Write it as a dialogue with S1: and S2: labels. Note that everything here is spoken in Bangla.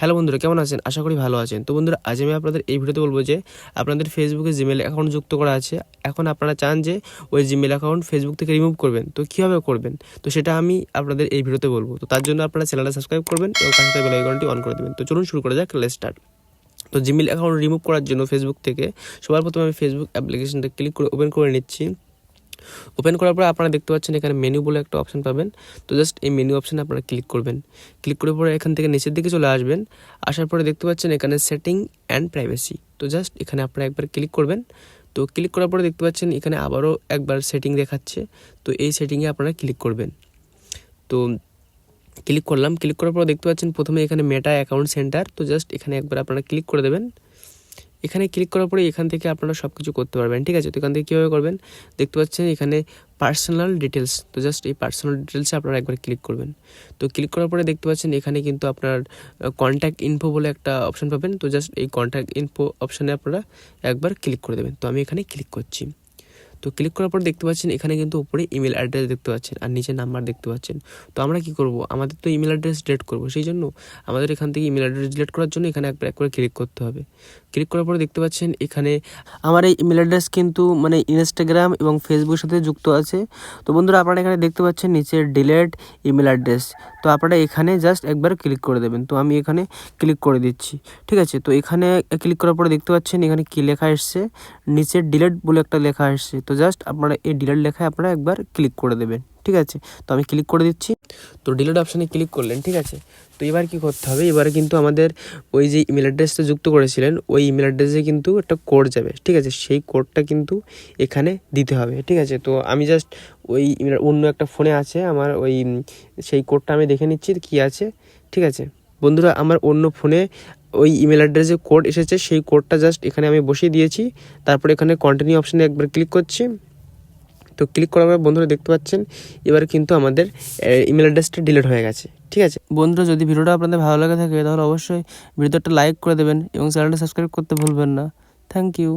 S1: হ্যালো বন্ধুরা, কেমন আছেন? আশা করি ভালো আছেন। তো বন্ধুরা, আজ আমি আপনাদের এই ভিডিওতে বলব যে, আপনাদের ফেসবুকে জিমেল অ্যাকাউন্ট যুক্ত করা আছে। এখন আপনারা চান যে, ওই জিমেল অ্যাকাউন্ট ফেসবুক থেকে রিমুভ করবেন। তো কীভাবে করবেন? তো সেটা আমি আপনাদের এই ভিডিওতে বলব। তো তার জন্য আপনারা চ্যানেলটা সাবস্ক্রাইব করবেন এবং পাশে বেল আইকনটি অন করে দেবেন। তো চলুন শুরু করা যাক লেট স্টার্ট তো জিমেল অ্যাকাউন্ট রিমুভ করার জন্য ফেসবুক থেকে সবার প্রথমে আমি ফেসবুক অ্যাপ্লিকেশনটা ক্লিক করে ওপেন করে নিচ্ছি। ওপেন করার পরে আপনারা দেখতে পাচ্ছেন এখানে মেনু বলে একটা অপশন পাবেন। তো জাস্ট এই মেনু অপশানে আপনারা ক্লিক করবেন। ক্লিক করার পরে এখান থেকে নিচের দিকে চলে আসবেন। আসার পরে দেখতে পাচ্ছেন এখানে সেটিং অ্যান্ড প্রাইভেসি তো জাস্ট এখানে আপনারা একবার ক্লিক করবেন। তো ক্লিক করার পরে দেখতে পাচ্ছেন এখানে আবারও একবার সেটিং দেখাচ্ছে। তো এই সেটিংয়ে আপনারা ক্লিক করবেন। তো ক্লিক করলাম। ক্লিক করার পর দেখতে পাচ্ছেন প্রথমে এখানে মেটা অ্যাকাউন্ট সেন্টার তো জাস্ট এখানে একবার আপনারা ক্লিক করে দেবেন। এখানে ক্লিক করার পরে এখান থেকে আপনারা সব কিছু করতে পারবেন। ঠিক আছে? তো এখান থেকে কীভাবে করবেন? দেখতে পাচ্ছেন এখানে পার্সোনাল ডিটেলস তো জাস্ট এই পার্সোনাল ডিটেলসে আপনারা একবার ক্লিক করবেন। তো ক্লিক করার পরে দেখতে পাচ্ছেন এখানে কিন্তু আপনার কন্ট্যাক্ট ইনফো বলে একটা অপশন পাবেন। তো জাস্ট এই কন্ট্যাক্ট ইনফো অপশানে আপনারা একবার ক্লিক করে দেবেন। তো আমি এখানে ক্লিক করছি। তো ক্লিক করার পর দেখতে পাচ্ছেন এখানে কিন্তু উপরে ইমেল অ্যাড্রেস দেখতে পাচ্ছেন আর নিচে নাম্বার দেখতে পাচ্ছেন। তো আমরা কি করব? আমাদের তো ইমেল অ্যাড্রেস ডিলিট করব, সেই জন্য আমাদের এখান থেকে ইমেল অ্যাড্রেস ডিলিট করার জন্য এখানে একবার একবার ক্লিক করতে হবে। ক্লিক করার পরে দেখতে পাচ্ছেন এখানে আমার এই ইমেল অ্যাড্রেস কিন্তু মানে ইনস্টাগ্রাম এবং ফেসবুকের সাথে যুক্ত আছে। তো বন্ধুরা, আপনারা এখানে দেখতে পাচ্ছেন নিচে ডিলেট ইমেল অ্যাড্রেস তো আপনারা এখানে জাস্ট একবার ক্লিক করে দেবেন। তো আমি এখানে ক্লিক করে দিচ্ছি। ঠিক আছে? তো এখানে ক্লিক করার পরে দেখতে পাচ্ছেন এখানে কী লেখা এসছে? নিচে ডিলেট বলে একটা লেখা এসছে। তো জাস্ট আপনারা এই ডিলেট লেখায় আপনারা একবার ক্লিক করে দেবেন, ঠিক আছে? তো আমি ক্লিক করে দিচ্ছি। তো ডিলেট অপশানে ক্লিক করলেন, ঠিক আছে? তো এবার কি করতে হবে? এবারে কিন্তু আমাদের ওই যে ইমেল অ্যাড্রেসটা যুক্ত করেছিলেন, ওই ইমেল অ্যাড্রেসে কিন্তু একটা কোড যাবে, ঠিক আছে? সেই কোডটা কিন্তু এখানে দিতে হবে, ঠিক আছে? তো আমি জাস্ট ওই অন্য একটা ফোনে আছে, আমার ওই, সেই কোডটা আমি দেখে নিচ্ছি, কি আছে, ঠিক আছে? বন্ধুরা, আমার অন্য ফোনে ওই ইমেল অ্যাড্রেসে কোড এসেছে, সেই কোডটা জাস্ট এখানে আমি বসিয়ে দিয়েছি। তারপরে এখানে কন্টিনিউ অপশানে একবার ক্লিক করছি। তো ক্লিক করার পর বন্ধুরা দেখতে পাচ্ছেন, এবার কিন্তু আমাদের ইমেল অ্যাড্রেসটা ডিলিট হয়ে গেছে। ঠিক আছে? বন্ধুরা, যদি ভিডিওটা আপনাদের ভালো লাগে থাকে, তাহলে অবশ্যই ভিডিওটা লাইক করে দেবেন এবং চ্যানেলটা সাবস্ক্রাইব করতে ভুলবেন না। Thank you